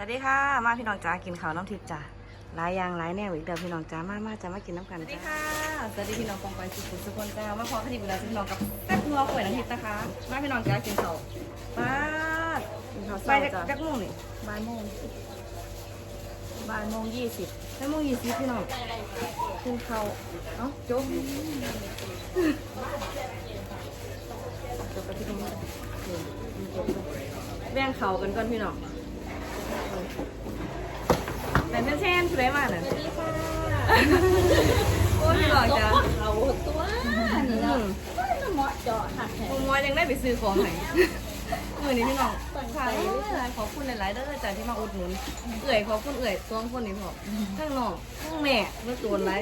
สวัสดีค่ะ มาพี่น้องจ้ากินข้าวน้ำทิพย์จ้าหลายอย่างหลายแนวอีกเดิมพี่น้องจ้ามามาจะมากินน้ำกันสวัสดีจ้าค่ะสวัสดีพี่น้องกองไปสุขุมสุขคนจ้ามาพอคดีเวลาพี่น้องกับแซ่บนัวข่อยน้ำทิพย์นะคะมาพี่น้องจ้ากินข้าวมาดกินข้าวไปเช้าจากจ้าจากโมุ่งนี่บ่ายโมงบ่ายโมงยี่สิบแค่โมุ่งยี่สิบพี่น้องกินข้าวเอ้าจบจบไปที่ตรงนี้จบเลยแบ่งเขากันก่อนพี่น้อง แต่แม่แช่นสวยมากน่ะโอ้ยพี่น้องจ้าเขาตัวนี่เนาะเหมาะเจาะหักแขมุมมอยยังได้ไปซื้อของไหนมือนี้พี่น้อง ค่ะหลายๆขอบคุณหลายๆเด้อจ้าที่มาอุดหนุน เอื่อยขอบคุณเอื่อยสองคนนี้พอทั้งน้องทั้งแม่เมื่อตัวไร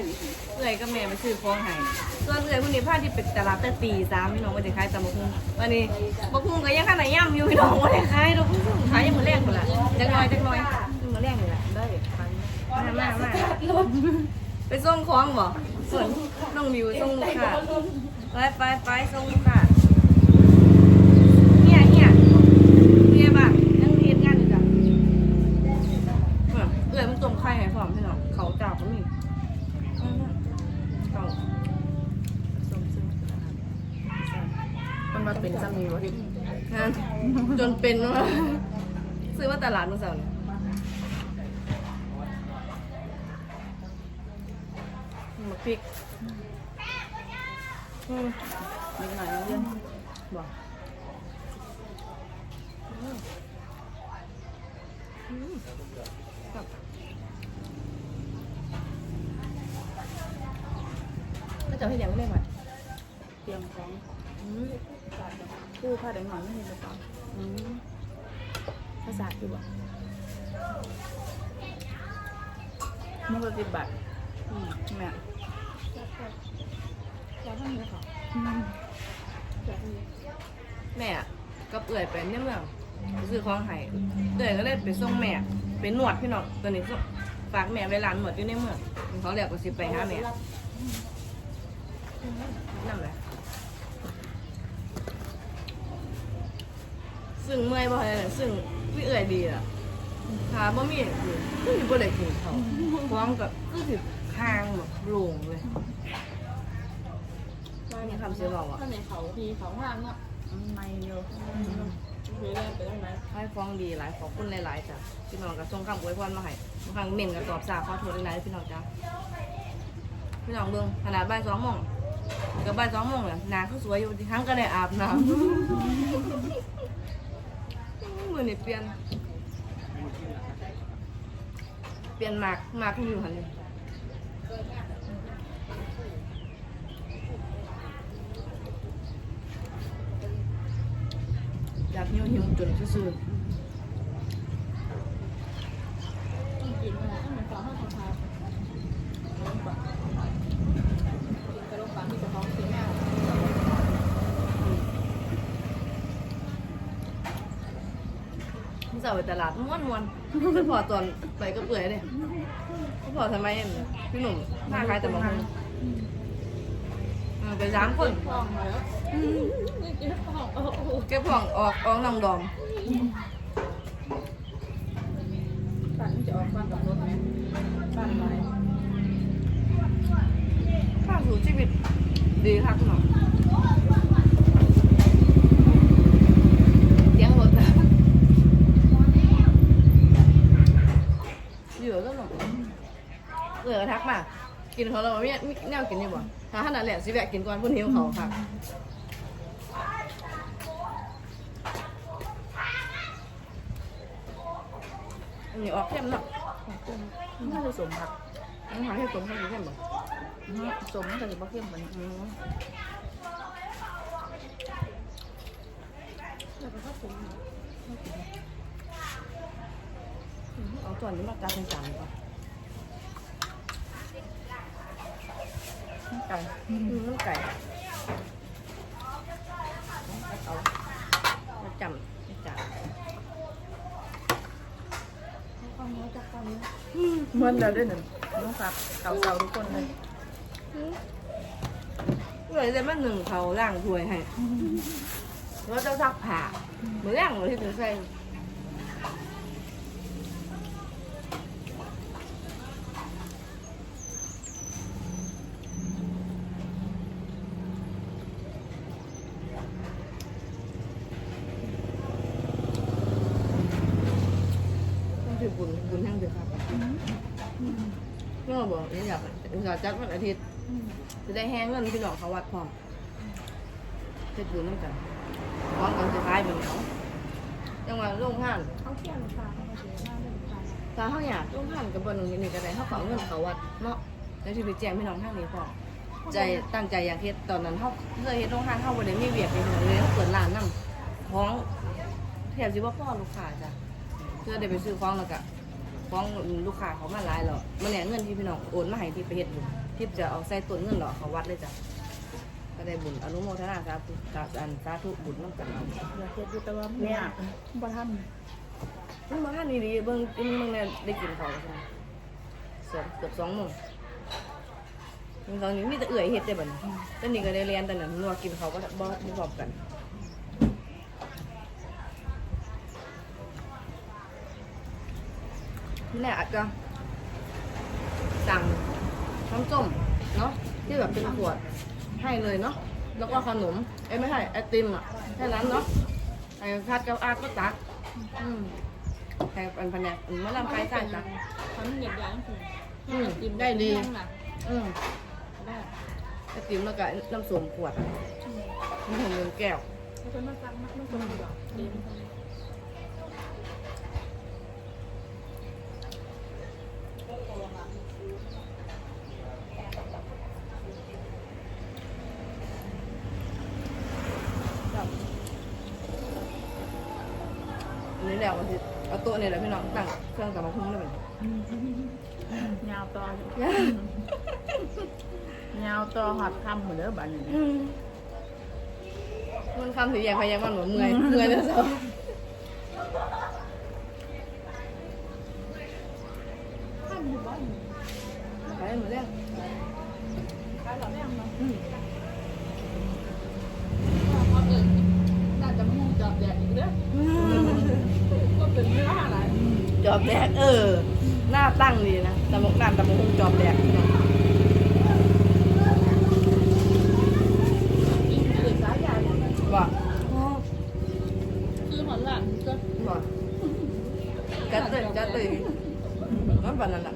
เอื่อยกับแม่ไปซื้อของให้ส่วนเอื่อยคนนี้พาที่ไปตลาดแต่ตีสามพี่น้องมาจะขายตำบักหุ่งวันนี้บักหุ่งก็ยังขนาดย่ำอยู่พี่น้องมาจะขายเราเพิ่งขายยังมือแรกหมดละจังน้อยจังน้อยมือแรกเลยละได้มามามาไปส่งของบ่ส่วนน้องมิวส่งลูกค้าไปไปไปส่งลูกค้าเฮียเฮียเฮียบ้างยังเรียนงานอยู่จ้ะเออเอื่อยมันต้มไข่ให้พร้อมพี่น้องเขาจับก็มีเอามาเขา ส้มซึ่งมันมาเป็นซ้ำนี่วะที่ งาน จนเป็นว่าซื้อมาตลาดมือเช้าเนี่ยหมกพริกมนิดหน่อยนะเพื่อนบอกก็จะให้ยังไม่ได้ไหมเตรียมของ คู่ผ้าแดงหน่อยไม่เห็นเลยตอนภาษาคือบอกมันก็สิบบาทอืมแม่เราต้องมีของแม่กับเอื่อยไปเนี่ยเมืองไปซื้อของไห้เอื่อยก็เลยไปส่งแม่ไปนวดพี่น้องตอนนี้ส่งฝากแม่ไว้ร้านนวดอยู่ในเมืองเขาเรียกว่าสิไปหาแม่นั่นแหละ ซึ่งเมื่อยบ่เลยซึ่งพี่เอื่อยดีอะขาบ่มีคือคือสิบ่ได้กินเขาพร้อมกับคือสิคางแบบโล่งเลยว่ามีคำเสียบอกอะถ้าในเขาทีเขาทางเนาะไม่เยอะเรื่อยๆไปได้ไหมให้ฟ้องดีหลายขอบคุณหลายๆจ้ะพี่น้องก็ส่งคำอวยพรมาให้บางครั้งเม่นก็ตอบสาขอโทษหลายๆพี่น้องจ้ะพี่น้องเบิ่งขนาดบ่ายสองโมงกับบ่ายสองโมงเนี่ยหนาเขาสวยอยู่ที่ครั้งก็ได้อาบน้ำมือ นี่เปลี่ยน เปลี่ยนหมากหมากที่อยู่หันเลยอยากหิวหิวจนซื่อๆต้องกินนะต้องเหมือนสองห้าของเขากินกระโหลกปลาที่จะท้องเสียแม่ มึง จะไปตลาดม้วนม้วนๆคือพอตอนไปก็เปื่อยเลยก็พอทำไมพี่หนุ่มหน้าคล้ายแต่บางคนเออไปสามคนท้องแล้วกินเก็บของออกออกนองดอมปั่นจะออกบ้านกับรถไหมปั่นไปข้าสู่ชีวิตดีคักหน่อยเสียงรถนะเหลือก็หน่อยเหลือก็ทักมา กินเขาแล้วไม่ไม่แนวกินนี่บ่ถ้าขนาดแหละสิแวะกินก่อนพุ่นหิวเขาค่ะอันนี้ออกเข้มเนาะน่าจะสมผักอันนี้หาให้สมให้ดีเข้มบ่สมแต่จะบ่เข้มกว่านี้อืมแล้วก็ข้าวปุ๋ยเอาส่วนนี้มาจัดเป็นจานก่อน ไก่อืมน้ำไก่เอามาจำเป็นจานความน้อยจากความนี้เหมื่อนเดิมด้วยหนึ่งน้องครับเก่าๆทุกคนเลยเลยจะมาหนึ่งเขาล่างถ้วยให้แล้วเจ้าซักผ้าเหมือนแรงเลยที่ถึงใส่ ถือบุญบุญแห่งเดือครับก็บอกนี่อยา กอยากจัดวันอาทิตย์จะได้แห้งเงินพี่น้องเขาวัดพร้อมเฮ็ดบุญน้ำกันพร้อมกันสุดท้ายเป็นเขาจังหวะลงห้านเขาเที่ยวหรือเปล่าเขาเสียหน้าเรื่องหรือเปล่าถ้าเขาอยากลงห้านกับบนหนึ่งนี่ก็ได้เขาขอเงินเขาวัดเนาะแล้วที่ไปแจ้งพี่น้องทางนี้พอใจตั้งใจอยากเฮ็ดตอนนั้นเขาเคยเฮ็ดลงห้านเขาบ่ได้มีเวียกไปเลยเขาเปิดร้านนั่งท้องแถมสิว่าพ่อลูกค้าจ้ะเพื่อได้ไปซื้อของแล้วก็ ฟ้องลูกค้าเขามาหลายหรอกมันเนี่ยเงินที่พี่น้องโอนมาให้ที่ไปเฮ็ดบุญที่จะเอาใส่ต้นเงินหรอกเขาวัดเลยจ้ะก็ได้บุญอนุโมทนาสาธุสาธุอันสาธุบุญน้ำกันเอาอยากเที่ยวอยู่แต่ว่าไม่อยากบ่ทันนี่มาท่านดีๆเบิ่งกินเบิ่งเนี่ยได้กินข้าวกันสองเกือบสองโมงมีตอนนี้มีแต่เอื่อยเฮ็ดได้บัดนี้ตอนนี้ก็ได้เรียนแต่นั้นนัวกินเขาวก็บ่บ่พร้อมกัน นี่แหละอาจจะสั่งน้ำส้มเนาะที่แบบเป็นขวดให้เลยเนาะแล้วก็ขนมเอ้ยไม่ใช่ไอติมอะแค่นั้นเนาะไอ้พัดกับอาก็ตักอืมแค่อันพันเนี่ยมะลำไก่ใส่ตักทำอย่างอย่างคืออืมได้ดีน่ะอืมได้ไอติมแล้วก็น้ำส้มขวดน้ำหอมเงินแก้วเขาเป็นมาสั่งมาไม่คนเดียวดี อันนี้แหละวันที่เอาโต๊ะเนี่ยแหละพี่น้องตั้งเครื่องกับมาพุ่งได้ไหมยาวต่ออยู่ยาวต่อหัดคำเหมือนเดิมบ้านนี้มันคำถือแยงพยายามมันเหมือนเมื่อยเมื่อยแล้วเจ้าคำอยู่บ้านไปเหมือนเรื่องขายหล่อแม่งเนาะอืมว่าเออน่าจะมุ่งจับแดดอีกเด้อก็เป็นเนื้ออะไร จอบแดกเออ หน้าตั้งดีนะตะมกน้ำตะมกจอบแดกพี่น้องอีกคือสายใหญ่บอกคือเหมือนละก็บอกกัดเตยกัดเตยมันแบบนั้นแหละ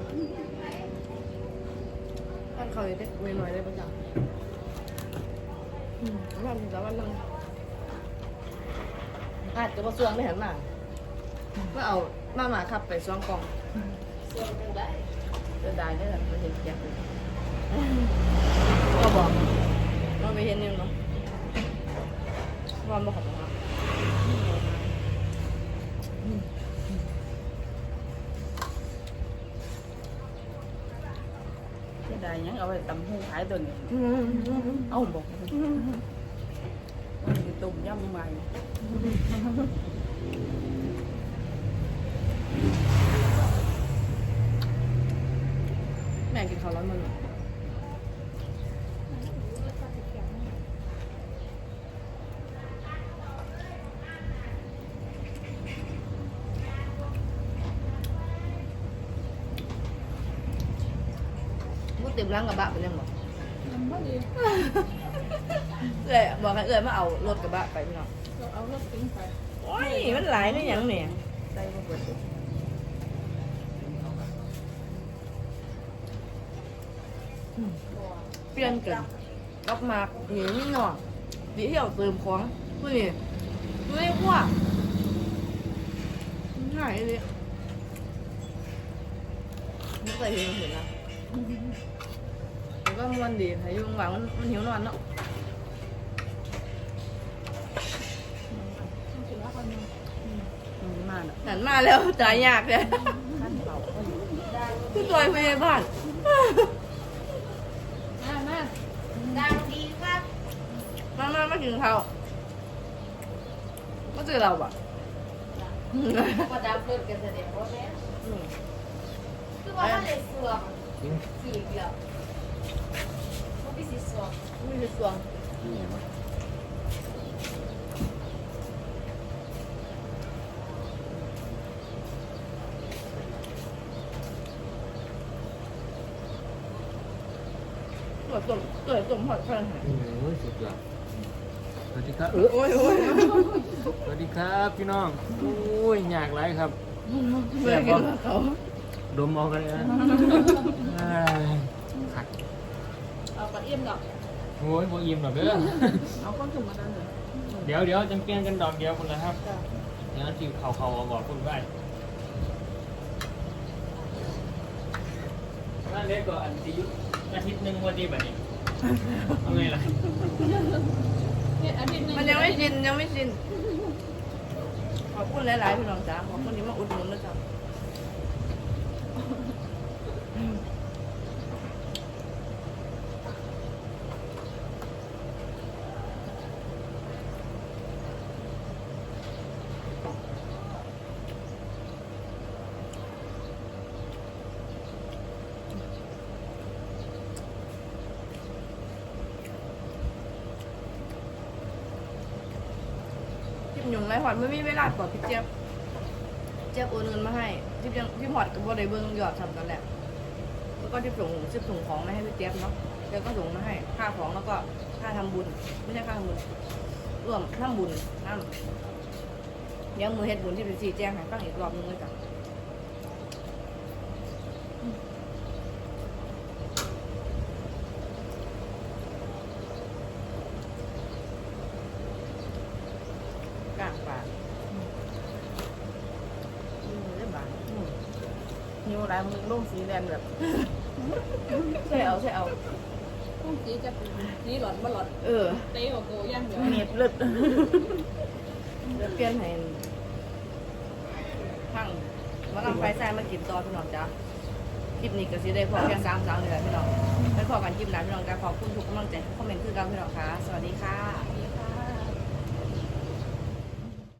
ท่านเขาอยู่ได้ไม่น้อยได้ประจำอืมทำถึงแต่วันนึงอาจจะมาสวงไม่เห็นมาก็เอา มาหมาขับไปสวงกล่องจะได้ได้หรอไม่เห็นแจ็คเลยก็บอกเราไปเห็นยังเนาะวันบอกขอบคุณครับจะได้ยังเอาไปตำหูขายตัวนี้เอาบอกตุ่มย่ำใหม่ แม่กินข้าวร้อนมันพูดเต็มร้านกับบะเป็นยังบอกพอดีเอ้ยบอกให้เอ้ยมาเอารถกระบะไปพี่น้องเราเอารถติ้งไป โอ้ยมันหลายนี่ยังเนี่ยใส่มาเปิด เปลี่ยนกันกับมาเห็นนี่หน่อยดีที่เอาเติมของผู้นี่ดูได้กว่าหายเลยไม่เคยเห็นเห็นนะแล้วก็มวนดีให้ยุ่งหวังมันมันหิวนอนเนาะหันมาแล้วจ่ายยากเลยคือตัวพยาบาล แม่แม่ ดังดีครับ มากินข้าวมาเจอเราปะพอดาวเกิดกันแสดงว่าแม่อืมคือว่ามันเลยสื่อมสี่เดียวมันเป็นสีสวงไม่ได้สวงตัวต้มตัวต้มหอดขนาดไหนโอ้ยสุดยอด สวัสดีครับโอ้ยโอ้ยสวัสดีครับพี่น้องโอ้ยอยากไรครับเบื่อกินกับเขาดมเอากันเลยนะเอ้ยขัดเอากระเอียมดอกโอ้ยบ่อิ่มหรอกเด้อเอาข้าวถุงมาด้านหนึ่งเดี๋ยวเดี๋ยวจำเปลี่ยนกันดอกเดียวคุณนะครับจ้ะเดี๋ยวจิวเขาเขาเอาบอกคุณไว้นั่นเล็กกว่าอันที่ยุอาทิตย์หนึ่งวันดีแบบนี้เอาไงล่ะเนี่ย อาทิตย์หนึงมันยังไม่ชินยังไม่ชินขอบคุณหลายๆพี่น้องจ๋าขอบคุณที่มาอุดหนุนนะครั หยุ่งไรหอดไม่มีเวลากดพี่เจี๊ยบเจี๊ยบโอนเงินมาให้ที่ยังที่หอดกับบอได้เบิ้งยอดทำกันแหละแล้วก็ที่ส่งที่ส่งของมาให้พี่เจี๊ยบเนาะเจี๊ยบก็ส่งมาให้ค่าของแล้วก็ค่าทำบุญไม่ใช่ค่าทำบุญร่วมทำบุญนั่นเดี๋ยวมือเฮ็ดบุญที่เป็นสี่แจ้งให้ฟังอีกรอบนึงเลยจ้ะกลางป่าอืมเล่นบ้านอืม นิ้วลายมึงลงสี แดงแบบ ใช่เอาใช่เอาลงสีจะเป็นสีหลอดมาหลอดเออเต้โอโกย่างเดียวเน็บเลือดเดี๋ยวเปลี่ยนให้ทั้งมาลำไฟใส่มากินต่อพี่น้องจ้ะคลิปนี้ก็สิได้พอแค่สามสามนี่แหละพี่น้องไปพอกันคลิปหน้าพี่น้องจ้ะขอบคุณทุกกำลังใจทุกคอมเมนต์คือกันพี่น้องค่ะ สวัสดีค่ะ